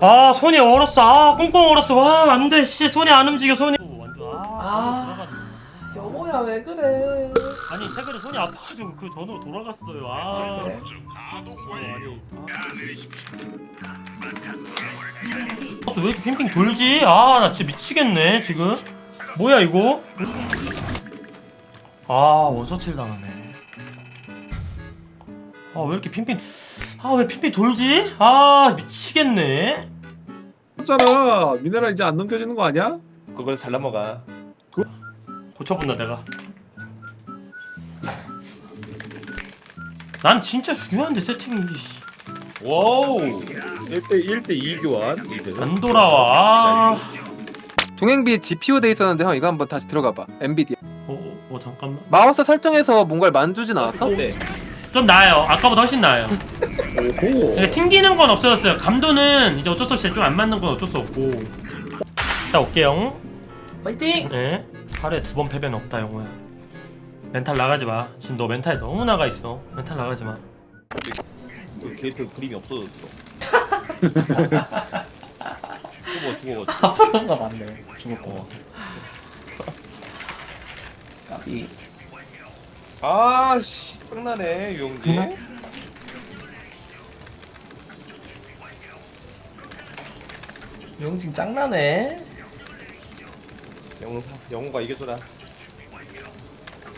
아 손이 얼었어 아 꽁꽁 얼었어 와 안돼 씨 손이 안 움직여 손이 완전 아, 아. 여보야 왜 그래? 아니 최근에 손이 아파가지고 그 전으로 돌아갔어요 아 그래? 아, 왜 이렇게 핑핑 돌지? 아 나 진짜 미치겠네 지금 뭐야 이거? 아 원서칠 당하네 아 왜 이렇게 핑핑 아왜 핑핑 돌지? 아 미치겠네 없잖아. 미네랄 이제 안 넘겨지는 거 아니야? 그걸 잘 넘어가. 고쳐본다 내가 난 진짜 중요한데 세팅이 씨. 와우. 1대 1대 2 교환. 안 돌아와 아. 동행비 GPU 돼 있었는데 형 이거 한번 다시 들어가봐 엔비디아 어, 어, 어 잠깐만 마우스 설정에서 뭔가를 만지진 않았어? 네. 좀 나아요 아까보다 훨씬 나아요. 그러니까 튕기는 건 없어졌어요 감도는 이제 어쩔 수 없이 좀 안 맞는 건 어쩔 수 없고 이따 올게요 파이팅! 네 하루에 두 번 패배는 없다 영호야 멘탈 나가지 마 지금 너 멘탈 너무 나가 있어 멘탈 나가지 마그 게이트 그림이 없어졌어. 죽어 죽어. 앞으로가 맞네. 까비. 아씨 장난해 유영기. 용징 짱나네. 영웅 영웅가 이겨줘라.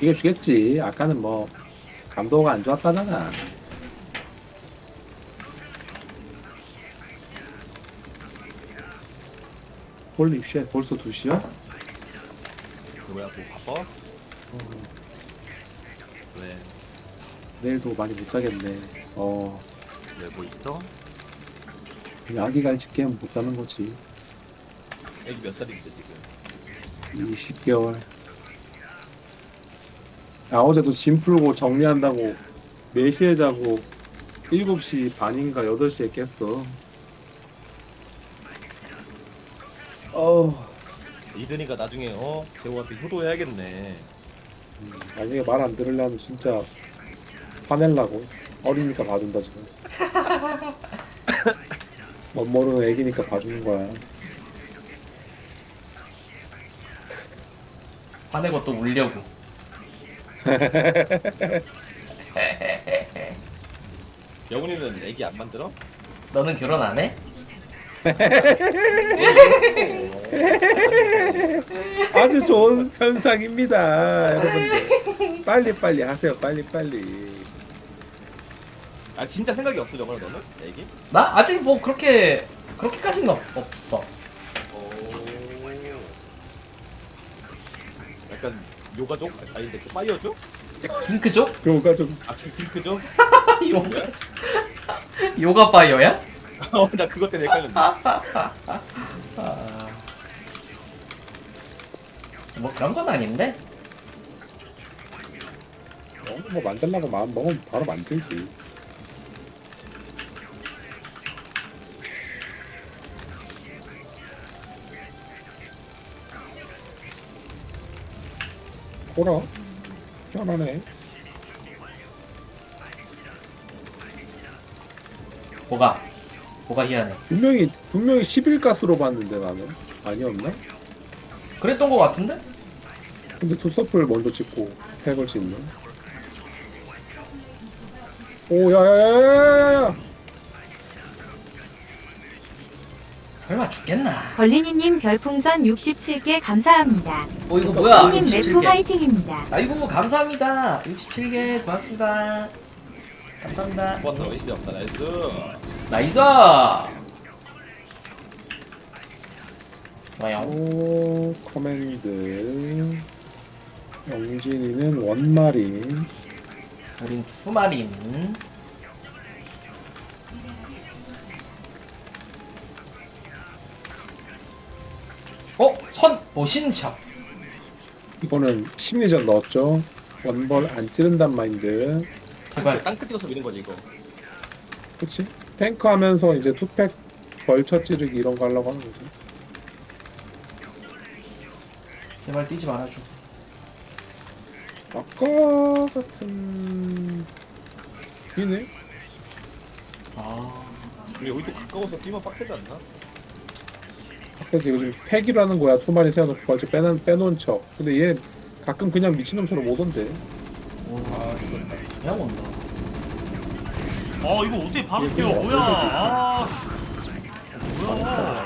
이게 주겠지. 아까는 뭐 감도가 안 좋았다잖아. 홀리 쉣 벌써 2시야? 뭐야 뭐 바빠? 왜? 내일도 많이 못 자겠네. 어, 왜 뭐 있어? 아기가 일찍 깨면 못 자는 거지. 애기 몇 살인데 지금? 20개월. 아, 어제도 짐 풀고 정리한다고 4시에 자고 7시 반인가 8시에 깼어. 어, 이든이가 나중에 어 재호한테 효도해야겠네. 음, 나중에 말 안 들으려면 진짜 화낼라고. 어리니까 봐준다, 지금. 멋 모르는 애기니까 봐주는 거야. 화내고 또 울려고. 영훈이는 애기 안 만들어? 너는 결혼 안 해? 아주 좋은 현상입니다, 여러분들. 빨리 빨리 하세요, 빨리 빨리. 아 진짜 생각이 없어 영훈아 너는? 애기? 나 아직 뭐 그렇게 그렇게까지는 없, 없어. 오. 약간 요가족? 아닌데 그 파이어족? 핑크족? 그러니까 좀아 핑- 핑크족? 요가 요가 파이어야? 어나 그것 때문에 헷갈렸네. 뭐 그런 건 아닌데. 어, 뭐 만들려고 마음 먹으면 바로 만들지. 호라? 희한하네. 뭐가 뭐가 희한해. 분명히 분명히 11가스로 봤는데 나는 아니었나? 그랬던 거 같은데? 근데 투서플 먼저 찍고 팩을 찍는. 오 야야야야야야! 설마 죽겠나? 걸리니님 별풍선 67개 감사합니다. 어 이거 뭐야? 형님 래프 67개. 화이팅입니다. 아이고 뭐 감사합니다. 67개 고맙습니다. 감사합니다. 좋았다 의심이 없다 나이스. 나이스. 와요. 오 커맨드. 영진이는 원마린. 우린 두 마린. 선 모신샵. 이거는 심리전 넣었죠. 원벌 안 찌른단 마인드. 제발. 땅끝 찍어서 미는 거지 이거. 그치? 탱크 하면서 이제 투팩 벌쳐 찌르기 이런 거 하려고 하는 거지. 제발 뛰지 말아줘. 아까 같은. 이네? 아. 근데 여기 또 가까워서 뛰면 빡세지 않나? 박사지 요즘 팩이라는 거야. 두 마리 세워놓고 벌써 빼놓은, 빼놓은 척. 근데 얘 가끔 그냥 미친놈처럼 오던데. 아 이거 그냥 온다. 아 이거 어떻게 바로 뛰어? 뭐야? 뭐야 아 뭐야?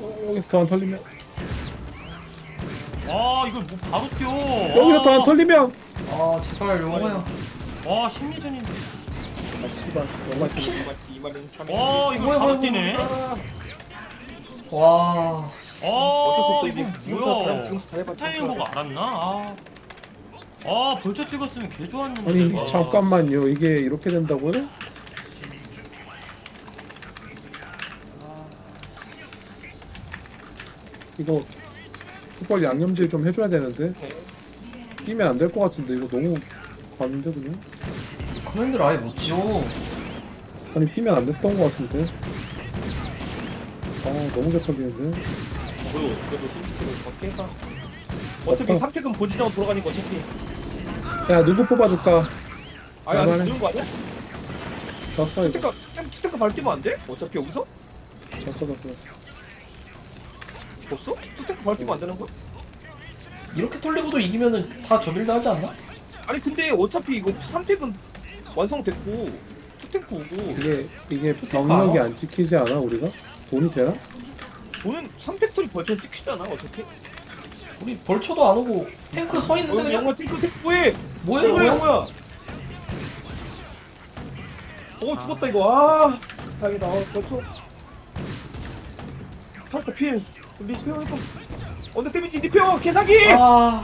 어, 여기서 더 안 털리면? 아 이거 뭐 바로 뛰어? 여기서 더 안 털리면? 아 제발 영호야. 와 심리전인데 아 씨발 정말 이만은 와 이거 뭐야, 뛰네 와. 아 지금부터 뭐야 타이밍 보고 알았나 아, 아 벌써 찍었으면 개 좋았는데 아니 내가. 잠깐만요 이게 이렇게 된다고요? 이거 풋볼 양념질 좀 해줘야 되는데 끼면 안 될 것 같은데 이거 너무 가는데 그냥 커맨드를 아예 못 지워. 아니 피면 안 됐던 것 같은데 아 너무 개털리는데 그래도 그래도 심지어 어떻게 해봐 어차피 맞다. 3팩은 본진하고 돌아가니까 어차피 야 누구 뽑아줄까 아니 나만해. 그런 거 아니야? 졌어 이거 스티커 스티커 밟히면 안 돼? 어차피 여기서? 졌어 졌어 졌어 벌써? 스티커 밟히면 안 되는 거야? 이렇게 털리고도 이기면은 다 저빌드 하지 않나? 아니 근데 어차피 이거 3팩은 완성됐고 투탱크 오고. 이게 이게 병력이? 안 찍히지 않아 우리가? 돈이 되나? 저는 3팩토리 벌써 찍히잖아 어차피? 우리 벌초도 안 오고 탱크 서 있는데 어, 그냥? 영화 탱크 탱크 뭐해? 뭐야 뭐야 이거? 영화야? 어 죽었다 이거. 아 다행이다. 어, 벌써 살짝 필. 리페어 좀 언제 데미지 리페어 개사기! 아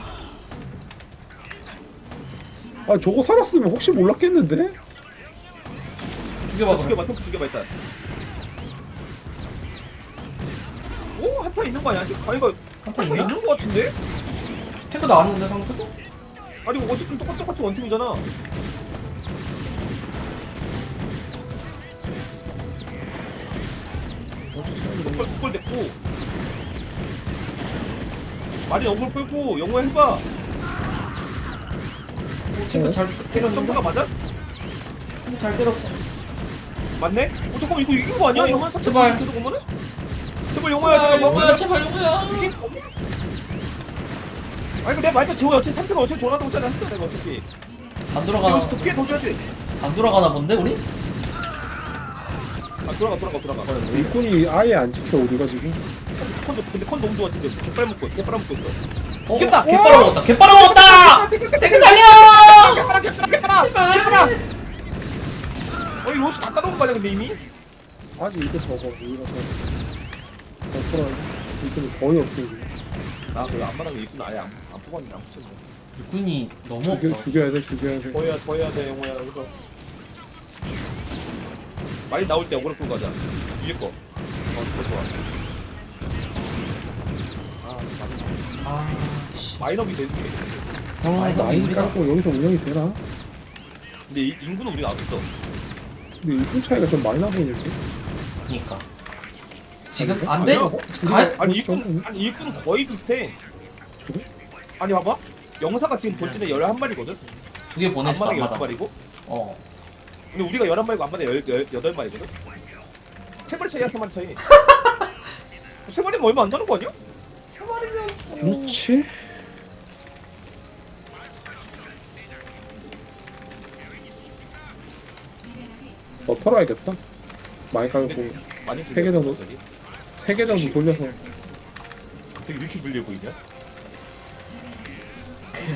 아 저거 살았으면 혹시 몰랐겠는데? 죽여봐 그럼. 죽여봐 탱크 죽여봐 일단 오 한타 있는 거 아니야? 아니 이거 한타 한타 있나? 있는 거 같은데? 탱크 나왔는데 상태도? 아니 어쨌든 똑같 똑같은 원팀이잖아 덕걸 덕걸 됐고 말이 억울 끌고 영어 해봐 탱크 잘 때렸는데? 점프가 맞아? 탱크 잘 때렸어 맞네? 어 잠깐만 이거 이긴 거 아니야? 어, 영어 제발. 계속? 제발 영어야 아 잠깐만 영호야 제발 영호야 이게 없냐? 아니 근데 내가 말했잖아 재호야 어차피 3패가 어차피 돌아가고 있잖아 했잖아 내가 어차피 안 여기서 돌아가나 더 피해 더 줘야 돼안 돌아가나 본데 우리? 아 돌아가 돌아가 돌아가 일꾼이 아예 안 찍혀 우리가 지금 컨도 근데 컨 너무 좋아 지금 개빨 먹고 개빨 먹고 있어 어, 이겼다! 개 빨아먹었다 개 빨아먹었다 탱크 살려 어이 로스 다 까놓은 거 아니야 근데 이미? 아직 이거 저거 우리가 더더 일꾼이 거의 없어 나 그거 안만하면 이쁜 아예 안, 안 뽑았는데 안 붙였네 육군이 너무 죽여, 없다. 죽여야 돼 죽여야 돼. 더 해야 더 해야 돼 영호야 여기서. 많이 나올 때 어그로 끌고 가자. 위에 거. 어, 그거. 좋아 아 많이 아 씨. 마이너비 되는 게 아 라인 우리가- 깔고 여기서 운영이 되나? 근데 이- 인구는 우리가 앞섰어 근데 일꾼 차이가 좀 많이 나 보이는데? 그니까 지금? 안 돼? 아니야. 가? 아니 일꾼 아니 일꾼 거의 비슷해 그래? 아니 봐봐 영사가 지금 본진에 11마리거든 두 개 보냈어 안마당 안마당 12마리고 어 근데 우리가 11마리고 안마당 18마리거든 세 마리 차이야 세 마리 차이 세 마리면 얼마 안 나는 거 아니야? 그렇지 더 털어야겠다 많이 깔고 많이 세개 정도? 저기. 세 개 정도 돌려서 갑자기 왜 이렇게 불리해 보이냐?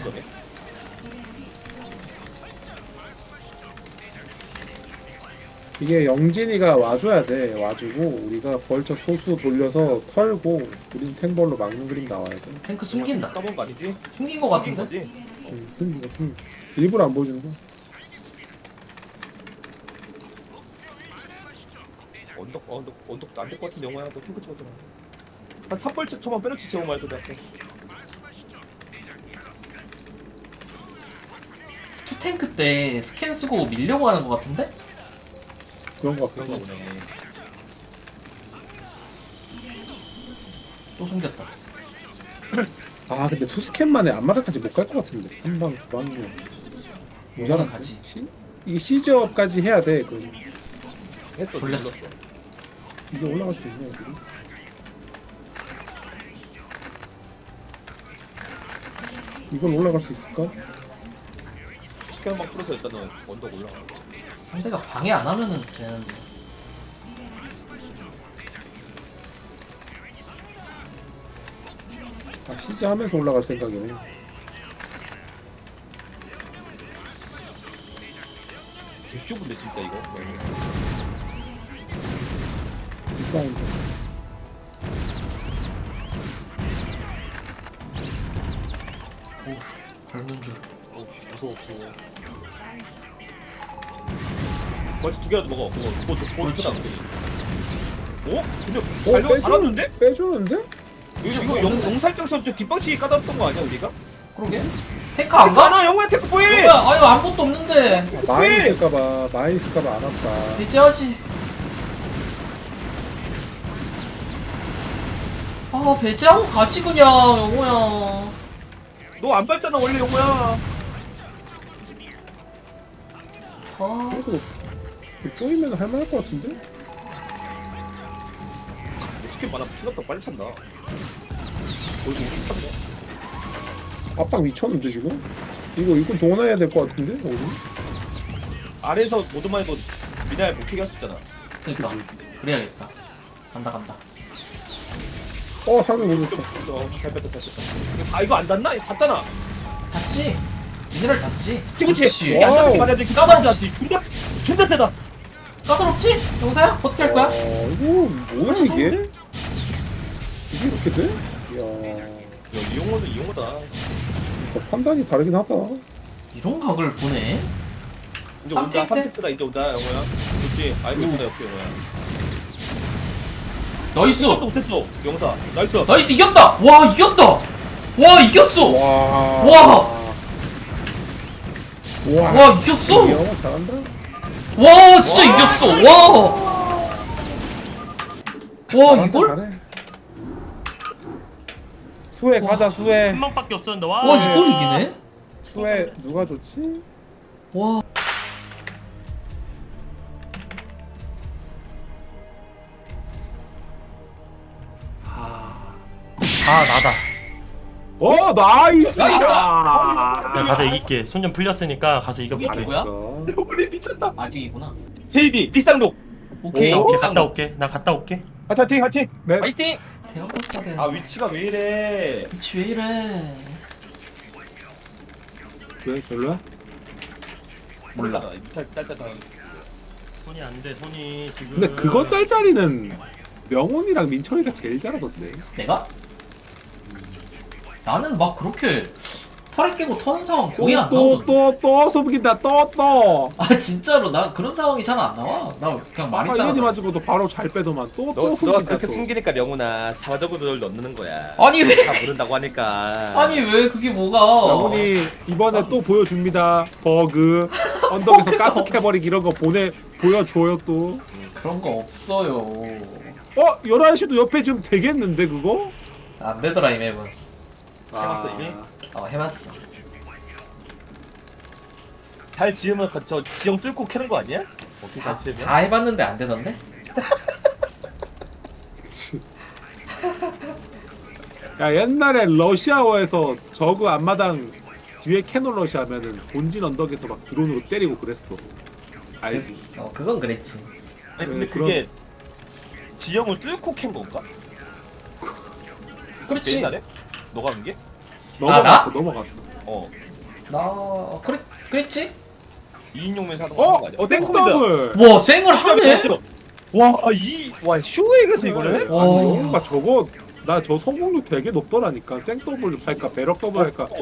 거네? 이게 영진이가 와줘야 돼 와주고 우리가 벌쳐 소수 돌려서 털고 우린 탱벌로 막는 그림 나와야 돼 탱크 숨긴다 까본 거 아니지? 숨긴 거 같은데? 거지? 음, 숨기고. 일부러 안 보여주는 거야 언덕 언덕 언덕 안될 것 같은 영화야 너 핑크 쳐잖아 한 3벌 초만 빼놓지 제목 말도 내가 투탱크 때 스캔 쓰고 밀려고 하는 거 같은데? 그런 거 그런 거 보네 또 숨겼다 아 근데 투스캔만에 앞마당까지 못 갈 것 같은데 한방 두방이면 모자란 가지. 시, 이게 시즈업까지 해야 돼. 그 했어 돌렸어. 눌렀어. 이게 올라갈 수 있냐 여기? 이건 올라갈 수 있을까? 스캔 막 풀어서 일단은 언덕 올라가 상대가 방해 안 하면은 되는데. 아 시즈 하면서 올라갈 생각이네. 개쇼인데 진짜 이거 뒷바운드. 밟는 줄. 어우 무서워 무서워 벌써 두 개라도 먹어 그거 그거 그거 그거 어? 근데 어, 달려 빼주는, 잘하는데? 빼주는데? 이거 이거 영, 용살병선 좀 뒷방치기 까다롭던 거 아니야 우리가? 그러게. 탱크 안 가? 가나 영호야 테크 보이! 뭐야? 아유 아무것도 없는데. 아, 많이 있을까봐 많이 있을까봐 안 왔다. 배제하지. 아 배제하고 가지 그냥 영호야. 너 안 밟잖아 원래 영호야 아 그래도 쪼이면 할만할 것 같은데? 스킨 많아 틀렸다 빨리 찬다 거기서 우리 찼네 압박 미쳤는데 지금? 이거 이건 동원해야 될 것 같은데? 우리? 아래에서 모두만 해도 미나야 못 피게 했었잖아 그러니까 그래야겠다. 간다 간다. 어 상대 모르겠어. 어, 잘 뺐다 잘 뺐다 아 이거 안 닿나? 이거 닿잖아 닿지. 미네랄 닿지. 그렇지 와우. 안 닿게 말해야 돼 까다롭지 존나 존나 세다 까다롭지? 영사야? 어떻게 할 거야? 어, 이거 뭐야 이게? 이게 이렇게 돼? 이야, 야 이용호는 이용호다 어, 판단이 다르긴 하다. 이런 각을 보네. 이제 온다 삼탱 때? 3테크다 이제 온다 영호야 그렇지 알고 있구나 옆에 영호야 나이스. 생각도 못했어 영사 나이스 나이스 이겼다. 와 이겼다. 와 이겼어. 와. 와. 와. 와 이겼어. 이 영화 잘한다. 와 진짜 이겼어. 와. 와 잘한다, 이걸? 잘해. 수혜 가자 수혜. 한 명밖에 없었는데 와. 와 이걸 이기네? 수혜 누가 좋지? 와. 아 나다. 어 나이스. 나이스! 내가 가서 이길게. 손 좀 풀렸으니까 가서 이겨볼게. 뭐야? 우리 미쳤다 아직이구나. 제이디 리쌍록 오케이. 오, 오케이 갔다 올게. 나 갔다 올게. 화이팅 화이팅 파이팅. 대형도 써야 돼. 아 위치가 왜 이래 위치 왜 이래? 왜 별로야? 몰라 딸딸딸 손이 안 돼. 손이 지금. 근데 그거 짤짤이는 명훈이랑 민철이가 제일 잘하던데. 내가? 나는 막 그렇게 털에 깨고 터는 상황 거의 안 나오던데. 또또또 소비긴다 또 또. 아 진짜로 나 그런 상황이 잘 안 나와. 나 그냥 말이 아까 이현이 따라. 맞고도 바로 잘 빼더만 또또 너, 소비긴다 너가 그렇게 또. 숨기니까 영훈아 사적으로 넣는 거야 아니 왜? 다 모른다고 하니까 아니 왜 그게 뭐가? 명훈이 이번에 또 보여줍니다. 버그 언덕에서 가스. 캐버릭 이런 거 보내 보여줘요 또. 그런 거 없어요. 어 11시도 옆에 지금 되겠는데 그거? 안 되더라 이 맵은. 해봤어, 이미? 어 해봤어. 잘 지으면 그- 저 지형 뚫고 캐는 거 아니야? 어떻게 다, 잘 지으면? 다 해봤는데 안 되던데? 야 옛날에 러시아어에서 저그 앞마당 뒤에 캐논 러시 하면은 본진 언덕에서 막 드론으로 때리고 그랬어. 알지? 어 그건 그랬지. 아니 근데 네, 그게 지형을 뚫고 캔 건가? 그렇지. 옛날에? 너가 한 게? 넘어갔어 나? 넘어갔어. 어나 어, 그랬 그랬지? 2인용면서 하는 거 어? 아니야? 어 생더블. 와 생을 하네. 와 이 와 쇼에게서 이거를 해? 와. 아니 저거 나 저 성공률 되게 높더라니까 생더블 할까 배럭 더블 할까 어,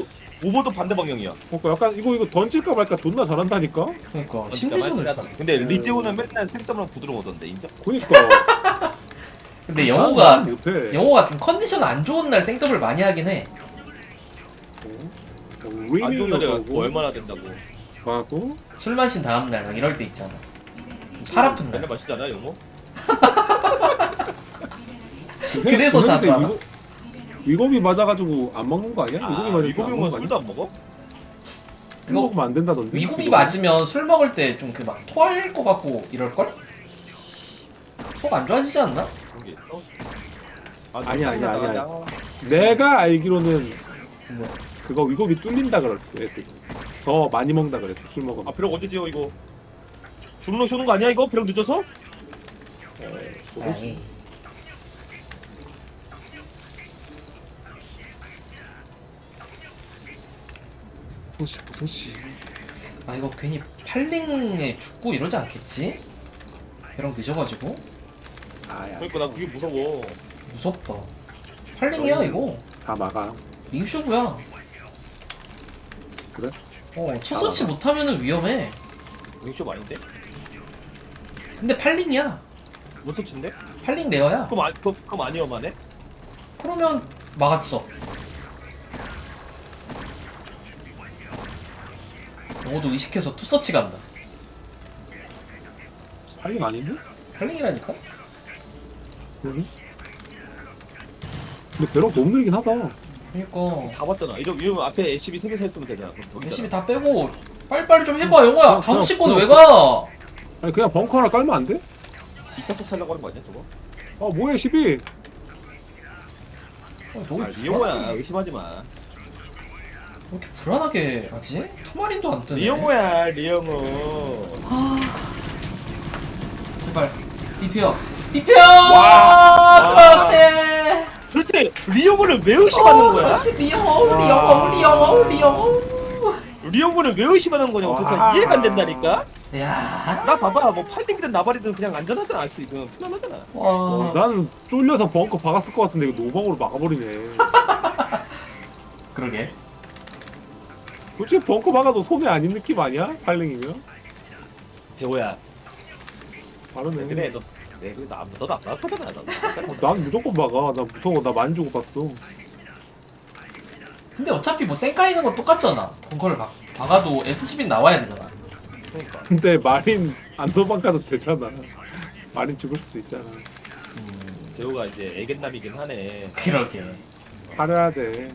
오버도 반대 방향이야. 그러니까 약간 이거 이거 던질까 말까 존나 잘한다니까 그러니까 신비전을. 말하다. 근데 리지오는 맨날 생더블 부드러워던데 인정? 그니까 근데 영호가 못해 영호가 좀 컨디션 안 좋은 날 생더블 많이 하긴 해. 어, 안 좋은 날에 위닝이라고 뭐 얼마나 된다고. 하고 술 마신 다음 날 막 이럴 때 있잖아. 팔 아픈 날. 맨날 마시잖아 영호. 그래서 근데 자더라. 위고- 위고비 맞아가지고 안 먹는 거 아니야? 아 맞을 때안 이거면 거 아니야? 술도 안 먹어? 술 먹으면 안 된다던데. 위고비. 맞으면 술 먹을 때 좀 그 막 토할 것 같고 이럴 걸? 속 안 좋아지지 않나? 아, 아니야, 아니야, 아니야. 나가자. 내가 알기로는 뭐 그거 위고비 뚫린다 그랬어 애들. 더 많이 먹는다 그랬어 술아 먹으면. 벼락 언제 지어 이거 들어오쇼는거 아니야 이거? 벼락 늦어서? 아니 도시 도시. 아 이거 괜히 팔링에 죽고 이러지 않겠지? 배랑 늦어가지고 아야 그러니까 나 그게 무서워 무섭다 팔링이야 이거 다 막아. 링쇼구야 그래? 어첫 서치 못하면은 위험해 링쇼 아닌데? 근데 팔링이야 뭔 소치인데? 팔링 레어야 그럼, 아, 그럼, 그럼 아니어만해? 그러면 막았어 너도 의식해서 투서치 간다 할일 아닌데? 팔링이라니까? 여기? 근데 벼락 너무 느리긴 하다. 그니까 다 봤잖아 이러, 이러면 앞에 LCB 3개 서 있으면 되잖아 그럼. 열심히 다 빼고 빨리빨리 좀 해봐 영호야 그냥, 다섯 시 그냥, 건왜 그냥. 가? 아니 그냥 벙커 하나 깔면 안 돼? 2차 속 차려고 하는 거 아니야 저거? 아 뭐야 12. 어, 너무 아 리용호야 의심하지 마 왜 이렇게 불안하게 하지? 투마린도 안 뜨네 리용호야 리용호 제발 비피어 비피어 와. 그렇지 도대체 리용호를 왜 의심하는 어, 거야? 그렇지 리영어 리영어 리영어 리영어 리용호를 왜 의심하는 거냐고 도대체 와. 이해가 안 된다니까? 야 나 봐봐 뭐 팔등이든 나발이든 그냥 안전하잖아 알수 있고 편안하잖아 와. 나는 쫄려서 벙커 박았을 것 같은데 이거 노방으로 막아버리네. 그러게 솔직히 벙커 박아도 손해 아닌 느낌 아니야? 팔링이면? 재호야 빠르네. 그래 너 네, 그래 나, 너도 안 나갈 거잖아 너. 어, 난 무조건 박아. 나 무서워. 나 많이 주고 봤어. 근데 어차피 뭐 쌩까이는 건 똑같잖아 벙커를 박, 박아도 SCB 나와야 되잖아 그러니까 근데 마린 안도방 가도 되잖아. 마린 죽을 수도 있잖아. 재호가 이제 애견남이긴 하네 그러게 사려야 돼.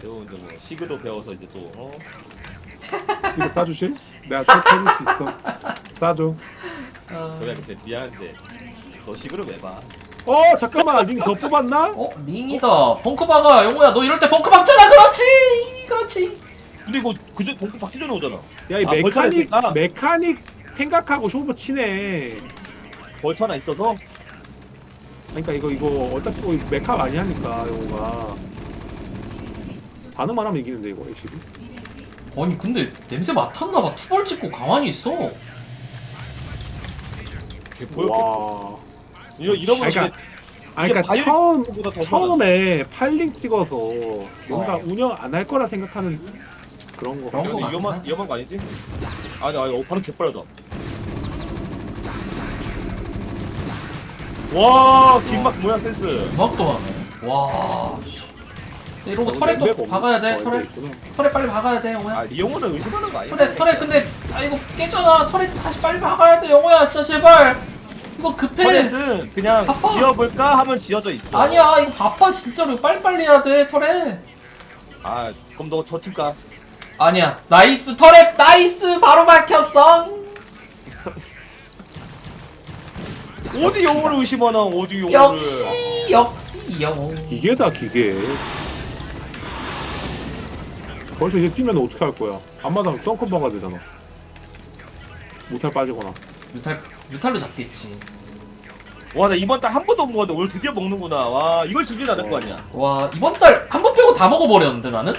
재호 이제 뭐 시그도 배워서 이제 또 어? 지금 싸주실? 내가 책 해줄 수 있어. 싸줘. 재호야 근데 미안한데 너 시그를 왜 봐? 어 잠깐만 링 더 뽑았나? 어? 링이다 벙커 박아 영호야 너 이럴 때 벙커 박잖아 그렇지 그렇지 근데 이거 그전 봉투 받기 전에 오잖아 야이 아, 메카닉? 메카닉 생각하고 쇼부 치네. 벌처 하나 있어서 그러니까 이거 이거 어차피 이거 메카 많이 하니까 영호가 반응만 하면 이기는데 이거 확실히. 아니 근데 냄새 맡았나봐 투벌 찍고 가만히 있어 보였겠 와. 이러 이러면 그러니까- 근데 아 이게 그러니까 처음 보다 더 처음에 팔링 찍어서 뭔가 어. 운영 안 할 거라 생각하는 그런 거. 그런 이거 거 위험한. 위험한 거 아니지? 아니 아니 어, 바로 개빨려져. 와 긴막 뭐야 센스. 음악도 하네 와 이런 거 어, 털에 랩 또. 박아야 돼 어, 털에. 털에 빨리 박아야 돼 영호야 아 리용호는 의심하는 거 아니야? 털에 털에 근데 아 이거 깨잖아 털에 다시 빨리 박아야 돼 영호야 진짜 제발 이거 급해 터렛은 그냥 바빠. 지어볼까 하면 지어져 있어. 아니야 이거 바빠 진짜로 빨리빨리 해야 돼 털에 아 그럼 너 저팀 가. 아니야 나이스 털에 나이스 바로 박혔어 어디 영호를 의심하나 어디 영호를. 역시 역시 영호 기계다 기계. 벌써 이제 뛰면 어떻게 할 거야? 앞마당 썬컨 박아야 되잖아. 못할 빠지거나. 뮤탈 뮤탈로 잡겠지 와 나 이번 달 한 번도 못 먹었는데 오늘 드디어 먹는구나. 와 이걸 주진 않을 거 아니야. 와 이번 달 한 번 빼고 다 먹어버렸는데 나는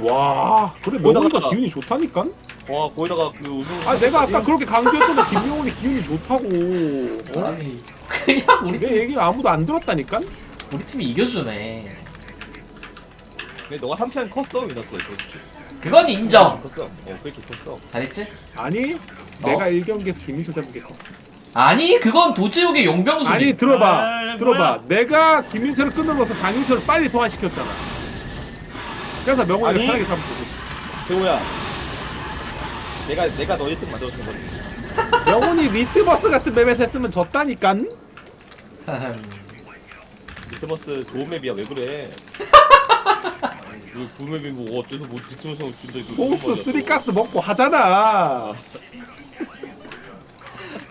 와, 그래 명훈이가 기운이 좋다니까? 와 거기다가 그 우승. 아 내가 아까 그렇게 강조했잖아 김명훈이 기운이 좋다고. 어? 아니 그냥 우리 팀내 얘기 아무도 안 들었다니까? 우리 팀이 이겨주네 근데 너가 3천 컸어 위너스. 그건 인정 컸어. 어 그렇게 컸어. 잘했지? 아니 어? 내가 1경기에서 김민철 잡은 게 컸어. 아니 그건 도지욱의 용병술이 아니 들어봐 아, 들어봐 뭐야? 내가 김민철을 끊으면서 장윤철을 빨리 소환시켰잖아. 그래서 아니. 편하게 잡고. 재호야. 내가 내가 너 1등 만들어준 거지. 명훈이 리트버스 같은 맵에서 했으면 졌다니깐? 리트머스 좋은 맵이야 왜 그래? 그 구매비 뭐 어째서 뭐 뒤통수 준다 이거 호스 쓰리가스 먹고 하잖아.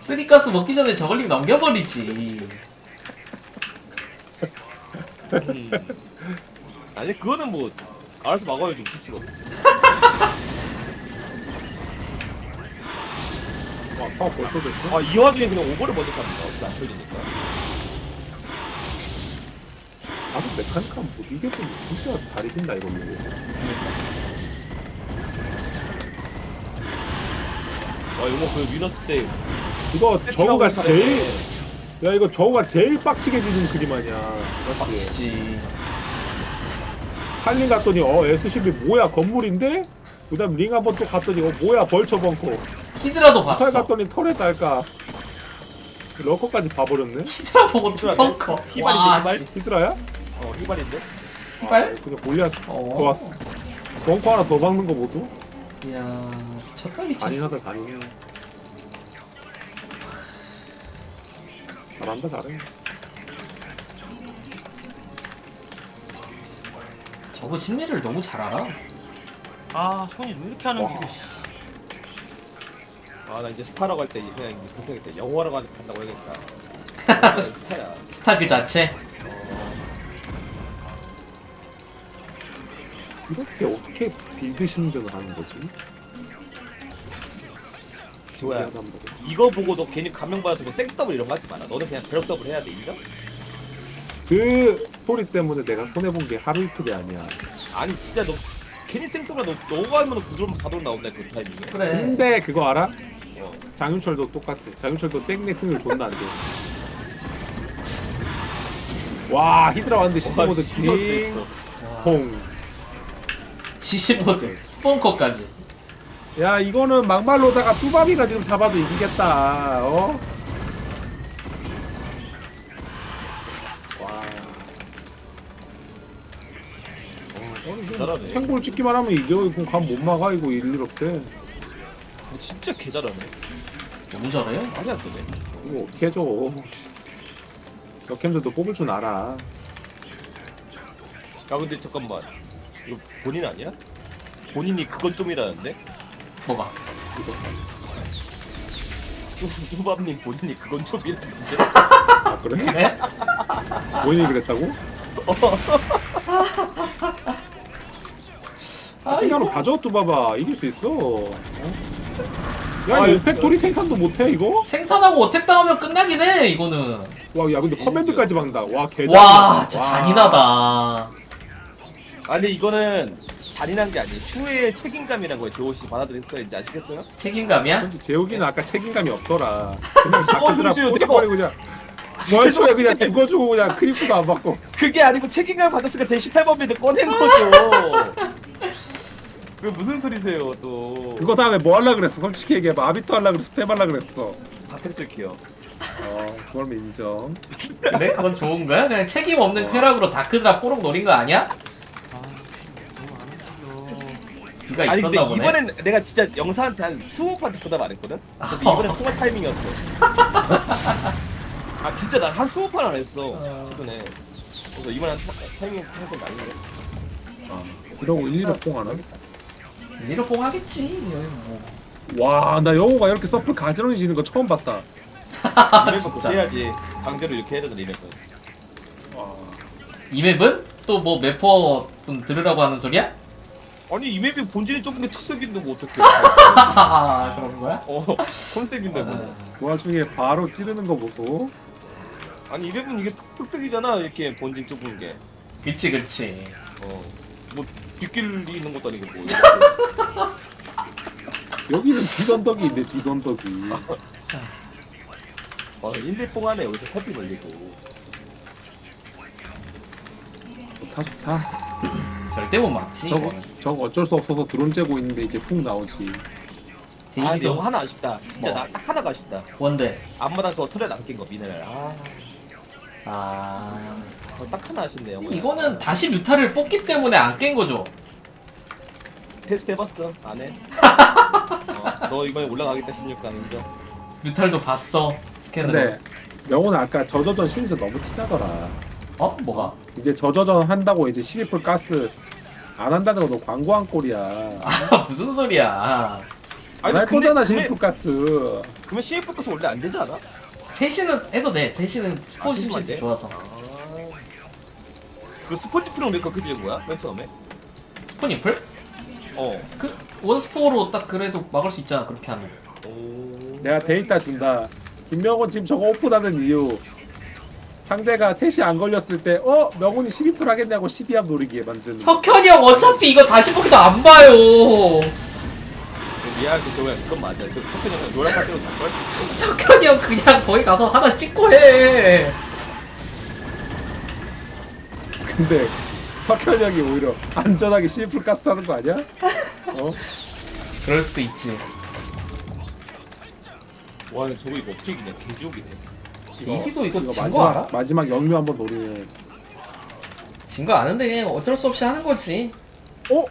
쓰리가스 먹기 전에 저걸링 넘겨버리지. 음. 아니 그거는 뭐 알아서 막아야지 어쩔 수가 없어. 와, 파 벌써 됐어? 아이 와중에 그냥 오버를 먼저 갑니다 어차피 안 터지니까 아주 메카닉하면 못 이겼더니 진짜 잘 이긴다 이걸로. 와 이거 그 위너스 때 이거 저거가 세팅하고 제일 잘했네. 야 이거 저거가 제일 빡치게 지는 그림 아니야. 맞지? 빡치지. 할린 갔더니 어 SCB 뭐야 건물인데? 그 다음 링 한번 또 갔더니 어 뭐야 벌처 벙커. 히드라도 탈 봤어. 갔더니 털에 딸까. 러커까지 봐버렸네. 히드라 보고? 벙커. 히발인데 와? 히드라야? 어 히발인데? 히발? 그냥 골리앗 어. 좋았어. 벙커 하나 더 박는 거 보소? 이야, 첫달 미쳤어. 잔인하다 잔인해. 잘한다 잘해. 저거 심리를 너무 잘 알아. 아 손이 왜 이렇게 안 움직여 씨. 아 나 이제 스타라고 할때 그냥 이제 겠다 영어라고 간다고 해야겠다 스타야 스타 그 자체. 이렇게 어떻게 빌드 심전을 하는 거지? 뭐야. 신기하단 말이야. 이거 보고 너 괜히 감명 받아서 뭐 생더블 이런 거 하지 마라 너는 그냥 벼락 더블 해야 돼 인정? 그 소리 때문에 내가 손해 본 게 하루 이틀이 아니야. 아니 진짜 너 괜히 생더블 너 너가 하면 그럼 자동 나온다 그 타이밍에 그래. 근데 그거 알아? 어. 장윤철도 똑같아. 장윤철도 생내 승률 존나 안 돼. 와 히드라 왔는데 와, 시즈모드 징. 콩. 시시모드 펑커까지. 야 이거는 막말로다가 뚜바비가 지금 잡아도 이기겠다. 어? 와 아니, 지금 잘하네. 탱볼 찍기만 하면 이겨. 이거 감못 막아 이거 일리럽대. 너 진짜 개 잘하네 너무 잘해. 많이 안 쓰네 이거 어떻게 해줘. 역캠들도 뽑을 줄 알아. 야 근데 잠깐만 이거 본인 아니야? 본인이 그건 좀이라는데? 뭐가? 뚜- 뚜밥님 본인이 그건 좀이라는데? 아 그래? 그래? 본인이 그랬다고? 아, 신경을 이거- 가져 뚜바바 이길 수 있어. 어? 야 아, 이거 이거- 팩토리 생산도 못해 이거? 생산하고 어택 당하면 끝나긴 해 이거는. 와 야 근데 커맨드까지 막다. 와 개잘. 와, 진짜 잔인하다. 아니 이거는 잔인한 게 아니에요 슈의 책임감이란 거예요 조호씨 받아들였어야지 아시겠어요? 책임감이야? 현지 재욱이는 아까 책임감이 없더라. 그냥 어, 자크드라. 꼬작거리고 그냥 멀쩡해 그냥 죽어주고 그냥 크리프도 안 받고. 그게 아니고 책임감 받았으니까 제 18번비도 꺼낸 거죠 왜 무슨 소리세요 또 그거 다음에 뭐 하려 그랬어? 솔직히 얘기해봐. 아비토 하려 그랬어? 스텝 하려 그랬어? 바테르키요 어 그걸 인정. 그래? 그건 좋은 거야? 그냥 책임 없는 쾌락으로 다크드라 뽀록 노린 거 아니야? 네가 아니 근데 있었나 보네. 이번엔 내가 진짜 영사한테 한 20판 보다 말했거든? 근데 이번엔 통화 타이밍이었어 아 진짜 나한 20판 안 했어 최근에 그래서 타- 타이밍 한번 많이 해 이러고 일리로 뽕하나? 리로뽕 하겠지. 여기 뭐. 와 나 영호가 이렇게 서플 가지런히 지는 거 처음 봤다. 진짜. 그렇게 해야지 강제로 이렇게 해야 되는 이맵은 이 맵은 또 뭐 매퍼 분 들으라고 하는 소리야? 아니 이 맵이 본질이 좁은 게 특색인데 뭐 어떡해 하하하 그런 거야? 어 컨셉인데 뭐 아, 그 와중에 바로 찌르는 거 보소. 아니 이 맵은 이게 특- 특색이잖아 이렇게 본질 좁은 게 그치 그치. 어. 뭐 뒷길이 있는 것도 아니고 뭐 여기는 뒷언덕이 있네 뒷언덕이. 와 인대뽕하네 여기서 커피 걸리고 좋다 좋다. 절대 못 막지. 저거. 저거 어쩔 수 없어서 드론 째고 있는데 이제 훅 나오지. 아 근데 이거 하나 아쉽다 진짜 뭐? 나 딱 하나가 아쉽다 뭔데? 앞마당 저 털에 남긴 거 미네랄 아아 어, 딱 하나 아쉽네요 이거는 다시 뮤타를 뽑기 때문에 안 깬 거죠. 테스트 해봤어 안해 어, 너 이번에 올라가겠다 16강 인정 뮤탈도 봤어 스캔으로. 근데 명호는 아까 저저전 심리서 너무 티나더라. 어 뭐가? 이제 저저전 한다고 이제 12풀 가스 안 한다는 거너 광고한 꼴이야. 아, 무슨 소리야 안 할 거잖아 CF가스. 그러면 CF 가서 원래 안 되지 않아? 3시는 해도 돼 3시는 스포츠 아, 심시 돼? 좋아서 그 스포츠 프로 왜 그렇게 되는 거야? 맨 처음에? 스포니플? 어. 그 원스포로 딱 그래도 막을 수 있잖아 그렇게 하면 오. 내가 데이터 준다. 김명훈 지금 저거 오픈하는 이유. 상대가 셋이 안 걸렸을 때, 어? 명훈이 12% 하겠냐고 12합 노리기에 만드는. 석현이 형 어차피 이거 다시 보기도 안 봐요 미안한데 저거야 그건 맞아. 저 석현이 형은 노란 카드로 잡걸? 석현이 형 그냥 거기 가서 하나 찍고 해 근데 석현 형이 오히려 안전하게 CF 가스 하는 거 아니야? 어? 그럴 수도 있지 와 저거 이거 어떻게 이기냐 개지옥이네. 이기도 이거 진 거 마지막, 알아? 마지막 영유 한번 노리네. 진 거 아는데 그냥 어쩔 수 없이 하는 거지 어?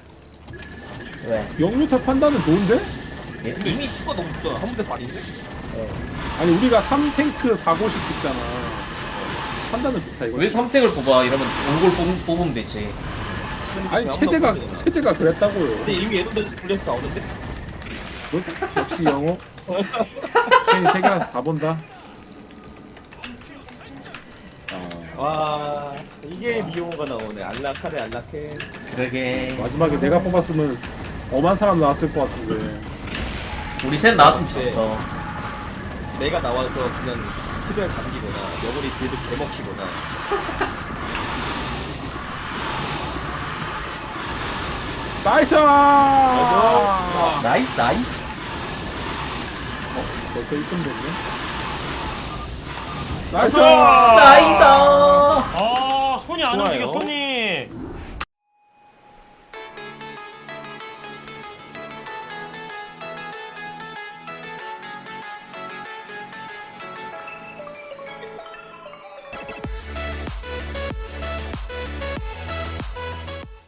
왜? 영유 탑 판단은 좋은데? 얘 근데 이미 이미 수가 너무 좋다. 한 군데 반인데? 아니 우리가 3탱크 4고씩 찍잖아. 판단은 좋다 이거. 왜 3탱을 뽑아 이러면 올골 뽑, 뽑으면 되지 아니 체제가 체제가 그랬다고요. 근데 이미 얘도 불려서 나오는데? 너- 역시 영어. 괜히 세 개나 다 본다. 와 이게 미용어가 나오네. 안락하네 안락해. 그러게 마지막에 내가 뽑았으면 엄한 사람 나왔을 것 같은데. 우리 셋 나왔으면 네. 졌어 내가 나와서 그냥 휴대에 감기거나 영혼이 뒤에도 개먹히거나 나이스! 나이스 나이스 벌써 1점 됐네. 나이스! 나이스 아 손이 안 좋아요. 움직여 손이